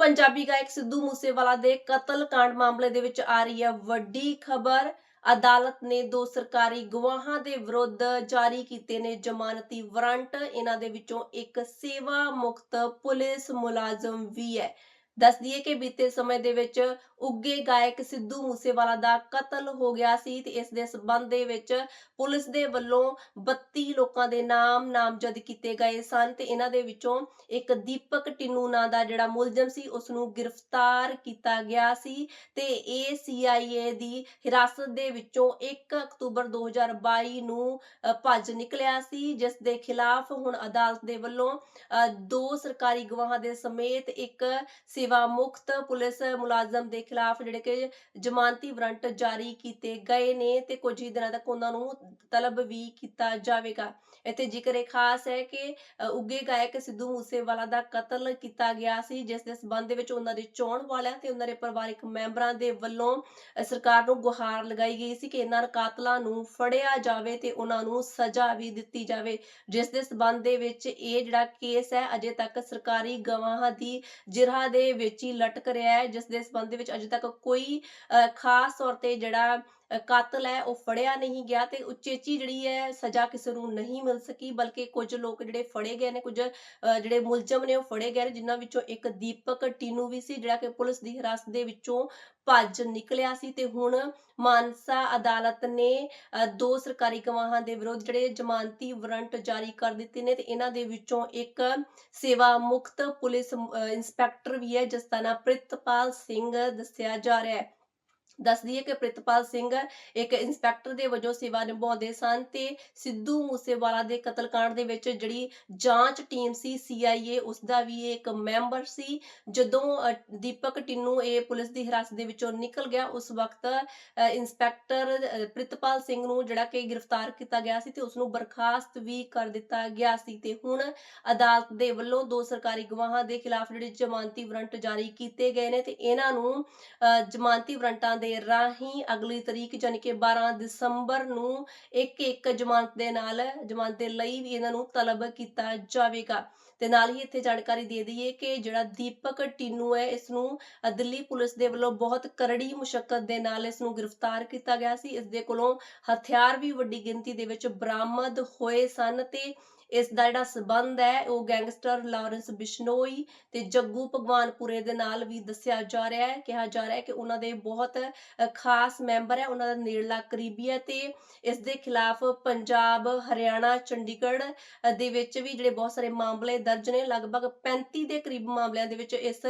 ਪੰਜਾਬੀ ਗਾਇਕ ਸਿੱਧੂ ਮੂਸੇਵਾਲਾ ਦੇ ਕਤਲ ਕਾਂਡ ਮਾਮਲੇ ਦੇ ਵਿੱਚ ਆ ਰਹੀ ਹੈ ਵੱਡੀ ਖਬਰ। ਅਦਾਲਤ ਨੇ ਦੋ ਸਰਕਾਰੀ ਗਵਾਹਾਂ ਦੇ ਵਿਰੁੱਧ ਜਾਰੀ ਕੀਤੇ ਨੇ ਜ਼ਮਾਨਤੀ ਵਾਰੰਟ। ਇਹਨਾਂ ਦੇ ਵਿੱਚੋਂ ਇੱਕ ਸੇਵਾ ਮੁਕਤ ਪੁਲਿਸ ਮੁਲਾਜ਼ਮ ਵੀ ਹੈ। ਦੱਸ ਦਈਏ ਕਿ ਬੀਤੇ ਸਮੇਂ ਦੇ ਵਿੱਚ ਉੱਗੇ ਗਾਇਕ ਸਿੱਧੂ ਮੂਸੇਵਾਲਾ ਦਾ ਕਤਲ ਹੋ ਗਿਆ ਸੀ ਤੇ ਇਸ ਦੇ ਸਬੰਧ ਦੇ ਵਿੱਚ ਪੁਲਿਸ ਦੇ ਵੱਲੋਂ 32 ਲੋਕਾਂ ਦੇ ਨਾਮ ਨਾਮਜ਼ਦ ਕੀਤੇ ਗਏ ਸਨ ਤੇ ਇਹਨਾਂ ਦੇ ਵਿੱਚੋਂ ਇੱਕ ਦੀਪਕ ਟਿੰਨੂ ਨਾਂ ਦਾ ਜਿਹੜਾ ਮੁਲਜ਼ਮ ਸੀ ਉਸ ਨੂੰ ਗ੍ਰਿਫਤਾਰ ਕੀਤਾ ਗਿਆ ਸੀ ਤੇ ਇਹ CIA ਦੀ ਹਿਰਾਸਤ ਦੇ ਵਿੱਚੋਂ 1 ਅਕਤੂਬਰ 2022 ਨੂੰ ਭੱਜ ਨਿਕਲਿਆ ਸੀ, ਜਿਸ ਦੇ ਖਿਲਾਫ ਹੁਣ ਅਦਾਲਤ ਦੇ ਵੱਲੋਂ ਦੋ ਸਰਕਾਰੀ ਗਵਾਹਾਂ ਦੇ ਸਮੇਤ ਇੱਕ ਸੇਵਾ ਮੁਕਤ ਪੁਲਿਸ ਮੁਲਾਜ਼ਮ ਦੇ ਖਿਲਾਫ ਜਿਹੜੇ ਕਿ ਜ਼ਮਾਨਤੀ ਵਾਰੰਟ ਜਾਰੀ ਕੀਤੇ ਗਏ ਨੇ ਤੇ ਕੁਝ ਹੀ ਦਿਨਾਂ ਤੱਕ ਉਹਨਾਂ ਨੂੰ ਤਲਬ ਵੀ ਕੀਤਾ ਜਾਵੇਗਾ। ਇੱਥੇ ਜ਼ਿਕਰ ਇਹ ਖਾਸ ਹੈ ਕਿ ਉੱਗੇ ਗਾਇਕ ਸਿੱਧੂ ਮੂਸੇਵਾਲਾ ਦਾ ਕਤਲ ਕੀਤਾ ਗਿਆ ਸੀ, ਜਿਸ ਦੇ ਸਬੰਧ ਵਿੱਚ ਉਹਨਾਂ ਦੇ ਚੋਣ ਵਾਲਿਆਂ ਤੇ ਉਹਨਾਂ ਦੇ ਪਰਿਵਾਰਕ ਮੈਂਬਰਾਂ ਦੇ ਵੱਲੋਂ ਸਰਕਾਰ ਨੂੰ ਗੁਹਾਰ ਲਗਾਈ ਗਈ ਸੀ ਕਿ ਇਹਨਾਂ ਕਾਤਲਾਂ ਨੂੰ ਫੜਿਆ ਜਾਵੇ ਤੇ ਉਹਨਾਂ ਨੂੰ ਸਜ਼ਾ ਵੀ ਦਿੱਤੀ ਜਾਵੇ। ਜਿਸ ਦੇ ਸਬੰਧ ਦੇ ਵਿੱਚ ਇਹ ਜਿਹੜਾ ਕੇਸ ਹੈ, ਅਜੇ ਤੱਕ ਸਰਕਾਰੀ ਗਵਾਹਾਂ ਦੀ ਜਿਰ੍ਹਾ ਦੇ ਵਿੱਚ ਹੀ ਲਟਕ ਰਿਹਾ ਹੈ ਜਿਸ ਦੇ ਸਬੰਧ ਵਿੱਚ ਅਜੇ ਤੱਕ ਕੋਈ ਅ, ਖਾਸ ਤੌਰ ਤੇ ਜਿਹੜਾ ਕਾਤਲ ਹੈ ਉਹ ਫੜਿਆ ਨਹੀਂ ਗਿਆ ਤੇ ਉਚੇਚੀ ਜਿਹੜੀ ਹੈ, ਸਜ਼ਾ ਕਿਸੇ ਨੂੰ ਨਹੀਂ ਮਿਲ ਸਕੀ, ਬਲਕਿ ਕੁਝ ਲੋਕ ਜਿਹੜੇ ਫੜੇ ਗਏ ਨੇ, ਕੁਝ ਜਿਹੜੇ ਮੁਲਜ਼ਮ ਨੇ ਉਹ ਫੜੇ ਗਏ ਨੇ, ਜਿਨ੍ਹਾਂ ਵਿੱਚੋਂ ਇੱਕ ਦੀਪਕ ਟੀਨੂ ਵੀ ਸੀ, ਜਿਹੜਾ ਕਿ ਪੁਲਿਸ ਦੀ ਹਿਰਾਸਤ ਦੇ ਵਿੱਚੋਂ ਭੱਜ ਨਿਕਲਿਆ ਸੀ ਤੇ ਹੁਣ ਮਾਨਸਾ ਅਦਾਲਤ ਨੇ ਦੋ ਸਰਕਾਰੀ ਗਵਾਹਾਂ ਦੇ ਵਿਰੁੱਧ ਜਿਹੜੇ ਜ਼ਮਾਨਤੀ ਵਾਰੰਟ ਜਾਰੀ ਕਰ ਦਿੱਤੇ ਨੇ ਤੇ ਇਹਨਾਂ ਦੇ ਵਿੱਚੋਂ ਇੱਕ ਸੇਵਾ ਮੁਕਤ ਪੁਲਿਸ ਇੰਸਪੈਕਟਰ ਵੀ ਹੈ, ਜਿਸ ਦਾ ਨਾਮ ਪ੍ਰਿਤਪਾਲ ਸਿੰਘ ਦੱਸਿਆ ਜਾ ਰਿਹਾ ਹੈ। ਦੱਸ ਦਈਏ ਕਿ ਪ੍ਰਿਤਪਾਲ ਸਿੰਘ ਇੱਕ ਇੰਸਪੈਕਟਰ ਦੇ ਵਜੋਂ ਸੇਵਾ ਨਿਭਾਉਂਦੇ ਸਨ ਤੇ ਸਿੱਧੂ ਮੂਸੇਵਾਲਾ ਦੇ ਕਤਲकांड ਦੇ ਵਿੱਚ ਜਿਹੜੀ ਜਾਂਚ ਟੀਮ ਸੀ CIA ਉਸ ਦਾ ਵੀ ਇੱਕ ਮੈਂਬਰ ਸੀ। ਜਦੋਂ ਦੀਪਕ ਟਿੰਨੂ ਇਹ ਪੁਲਿਸ ਦੀ ਹਿਰਾਸਤ ਦੇ ਵਿੱਚੋਂ ਨਿਕਲ ਗਿਆ ਉਸ ਵਕਤ ਇੰਸਪੈਕਟਰ ਪ੍ਰਿਤਪਾਲ ਸਿੰਘ ਨੂੰ ਜਿਹੜਾ ਕਿ ਗ੍ਰਿਫਤਾਰ ਕੀਤਾ ਗਿਆ ਸੀ ਤੇ ਉਸ ਨੂੰ ਬਰਖਾਸਤ ਵੀ ਕਰ ਦਿੱਤਾ ਗਿਆ ਸੀ ਤੇ ਹੁਣ ਅਦਾਲਤ ਦੇ ਵੱਲੋਂ ਦੋ ਸਰਕਾਰੀ ਗਵਾਹਾਂ ਦੇ ਖਿਲਾਫ ਜਿਹੜੇ ਜ਼ਮਾਨਤੀ ਵਾਰੰਟ ਜਾਰੀ ਕੀਤੇ ਗਏ ਨੇ ਤੇ ਇਹਨਾਂ ਨੂੰ ਅ, ਜ਼ਮਾਨਤੀ ਵਾਰੰਟਾਂ ਦੇ ਰਾਹੀਂ ਅਗਲੀ ਤਰੀਕ ਯਾਨੀ ਕਿ 12 ਦਸੰਬਰ ਨੂੰ ਇੱਕ ਇੱਕ ਜ਼ਮਾਨਤ ਦੇ ਨਾਲ ਜ਼ਮਾਨਤ ਦੇ ਲਈ ਵੀ ਇਹਨਾਂ ਨੂੰ ਤਲਬ ਕੀਤਾ ਜਾਵੇਗਾ। ਤੇ ਨਾਲ ਹੀ ਇੱਥੇ ਜਾਣਕਾਰੀ ਦੇ ਦਈਏ ਕਿ ਜਿਹੜਾ ਦੀਪਕ ਟੀਨੂ ਹੈ, ਇਸ ਨੂੰ ਦਿੱਲੀ ਪੁਲਿਸ ਦੇ ਵੱਲੋਂ ਬਹੁਤ ਕਰੜੀ ਮੁਸ਼ਕਲ ਦੇ ਨਾਲ ਇਸ ਨੂੰ ਗ੍ਰਿਫਤਾਰ ਕੀਤਾ ਗਿਆ ਸੀ। ਇਸ ਦੇ ਕੋਲੋਂ ਹਥਿਆਰ ਵੀ ਵੱਡੀ ਗਿਣਤੀ ਦੇ ਵਿੱਚ ਬਰਾਮਦ ਹੋਏ ਸਨ ਤੇ ਇਸ ਦਾ ਜਿਹੜਾ ਸਬੰਧ ਹੈ, ਉਹ ਗੈਂਗਸਟਰ ਲਾਰੈਂਸ ਬਿਸ਼ਨੋਈ ਤੇ ਜੱਗੂ ਭਗਵਾਨਪੁਰੇ ਦੇ ਨਾਲ ਵੀ ਦੱਸਿਆ ਜਾ ਰਿਹਾ ਹੈ, ਕਿਹਾ ਜਾ ਰਿਹਾ ਹੈ ਕਿ ਉਹਨਾਂ ਦੇ ਬਹੁਤ ਖਾਸ ਮੈਂਬਰ ਹੈ, ਉਹਨਾਂ ਦਾ ਨੇੜਲਾ ਕਰੀਬੀ ਹੈ ਤੇ ਇਸ ਦੇ ਖਿਲਾਫ ਪੰਜਾਬ, ਹਰਿਆਣਾ, ਚੰਡੀਗੜ੍ਹ ਦੇ ਵਿੱਚ ਵੀ ਜਿਹੜੇ ਬਹੁਤ ਸਾਰੇ ਮਾਮਲੇ ਦਰਜ ਨੇ, ਲਗਭਗ 35 ਦੇ ਕਰੀਬ ਮਾਮਲਿਆਂ ਦੇ ਵਿੱਚ ਇਸ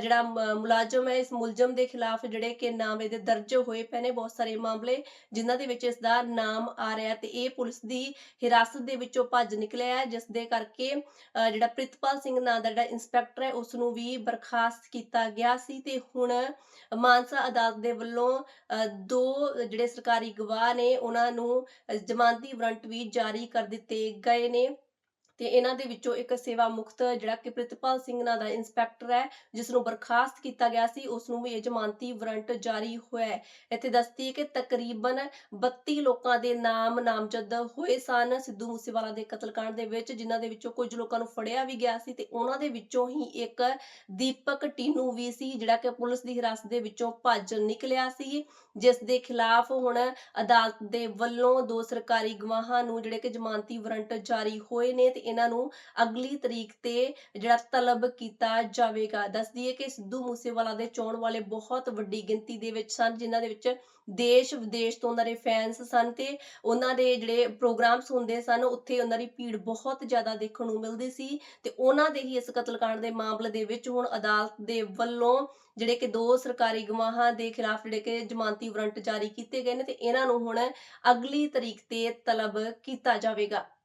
ਜਿਹੜਾ ਮੁਲਾਜ਼ਮ ਹੈ, ਇਸ ਮੁਲਜ਼ਮ ਦੇ ਖਿਲਾਫ ਜਿਹੜੇ ਕਿ ਨਾਮ ਇਹਦੇ ਦਰਜ ਹੋਏ ਪਏ ਨੇ, ਬਹੁਤ ਸਾਰੇ ਮਾਮਲੇ ਜਿਨ੍ਹਾਂ ਦੇ ਵਿੱਚ ਇਸ ਦਾ ਨਾਮ ਆ ਰਿਹਾ ਤੇ ਇਹ ਪੁਲਿਸ ਦੀ ਹਿਰਾਸਤ ਦੇ ਵਿੱਚੋਂ ਭੱਜ ਨਿਕਲ ਨਿਕਲਿਆ ਹੈ, ਜਿਸ ਦੇ ਕਰਕੇ ਜਿਹੜਾ ਪ੍ਰਿਤਪਾਲ ਸਿੰਘ ਨਾਂ ਦਾ ਜਿਹੜਾ ਇੰਸਪੈਕਟਰ ਹੈ ਉਸ ਨੂੰ ਵੀ ਬਰਖਾਸਤ ਕੀਤਾ ਗਿਆ ਸੀ ਤੇ ਹੁਣ ਮਾਨਸਾ ਅਦਾਲਤ ਦੇ ਵੱਲੋਂ ਦੋ ਜਿਹੜੇ ਸਰਕਾਰੀ ਗਵਾਹ ਨੇ, ਉਹਨਾਂ ਨੂੰ ਜ਼ਮਾਨਤੀ ਵਾਰੰਟ ਵੀ ਜਾਰੀ ਕਰ ਦਿੱਤੇ ਗਏ ਨੇ। ਤੇ ਇਹਨਾਂ ਦੇ ਵਿੱਚੋਂ ਇੱਕ ਸੇਵਾ ਮੁਕਤ ਜਿਹੜਾ ਕਿ ਪ੍ਰਿਤਪਾਲ ਸਿੰਘ ਨਾਂ ਦਾ ਇੰਸਪੈਕਟਰ ਹੈ ਜਿਸ ਨੂੰ ਬਰਖਾਸਤ ਕੀਤਾ ਗਿਆ ਸੀ ਉਸ ਨੂੰ ਵੀ ਇਹ ਜ਼ਮਾਨਤੀ ਵਾਰੰਟ ਜਾਰੀ ਹੋਇਆ ਹੈ। ਇੱਥੇ ਦੱਸਦੀ ਹੈ ਕਿ ਤਕਰੀਬਨ 32 ਲੋਕਾਂ ਦੇ ਨਾਮ ਨਾਮਜ਼ਦ ਹੋਏ ਸਨ ਸਿੱਧੂ ਮੂਸੇਵਾਲਾ ਦੇ ਕਤਲकांड ਦੇ ਵਿੱਚ, ਜਿਨ੍ਹਾਂ ਦੇ ਵਿੱਚੋਂ ਕੁਝ ਲੋਕਾਂ ਨੂੰ ਫੜਿਆ ਵੀ ਗਿਆ ਸੀ ਤੇ ਉਹਨਾਂ ਦੇ ਵਿੱਚੋਂ ਹੀ ਇੱਕ ਦੀਪਕ ਟੀਨੂ ਵੀ ਸੀ, ਜਿਹੜਾ ਕਿ ਪੁਲਿਸ ਦੀ ਹਿਰਾਸਤ ਦੇ ਵਿੱਚੋਂ ਭੱਜ ਨਿਕਲਿਆ ਸੀ, ਜਿਸ ਦੇ ਖਿਲਾਫ ਹੁਣ ਅਦਾਲਤ ਦੇ ਵੱਲੋਂ ਦੋ ਸਰਕਾਰੀ ਗਵਾਹਾਂ ਨੂੰ ਜਿਹੜੇ ਕਿ ਜ਼ਮਾਨਤੀ ਵਾਰੰਟ ਜਾਰੀ ਹੋਏ ਨੇ ਤੇ ਇਹਨਾਂ ਨੂੰ ਅਗਲੀ ਤਰੀਕ ਤੇ ਜਿਹੜਾ ਤਲਬ ਕੀਤਾ ਜਾਵੇਗਾ। ਦੱਸ ਦਈਏ ਕਿ ਸਿੱਧੂ ਮੂਸੇਵਾਲਾ ਦੇ ਚੋਣ ਵਾਲੇ ਬਹੁਤ ਵੱਡੀ ਗਿਣਤੀ ਦੇ ਵਿੱਚ ਸਨ, ਜਿਨ੍ਹਾਂ ਦੇ ਵਿੱਚ ਦੇਸ਼ ਵਿਦੇਸ਼ ਤੋਂ ਉਹਨਾਂ ਦੇ ਫੈਨਸ ਸਨ ਤੇ ਉਹਨਾਂ ਦੇ ਜਿਹੜੇ ਪ੍ਰੋਗਰਾਮਸ ਹੁੰਦੇ ਸਨ, ਉੱਥੇ ਉਹਨਾਂ ਦੀ ਭੀੜ ਬਹੁਤ ਜ਼ਿਆਦਾ ਦੇਖਣ ਨੂੰ ਮਿਲਦੀ ਸੀ ਤੇ ਉਹਨਾਂ ਦੇ ਹੀ ਇਸ ਕਤਲकांड ਦੇ ਮਾਮਲੇ ਦੇ ਵਿੱਚ ਹੁਣ ਅਦਾਲਤ ਦੇ ਵੱਲੋਂ ਜਿਹੜੇ ਕਿ ਦੋ ਸਰਕਾਰੀ ਗਵਾਹਾਂ ਦੇ ਖਿਲਾਫ ਜਿਹੜੇ ਕਿ ਜ਼ਮਾਨਤੀ ਵਾਰੰਟ ਜਾਰੀ ਕੀਤੇ ਗਏ ਨੇ ਤੇ ਇਹਨਾਂ ਨੂੰ ਹੁਣ ਅਗਲੀ ਤਰੀਕ ਤੇ ਤਲਬ ਕੀਤਾ ਜਾਵੇਗਾ।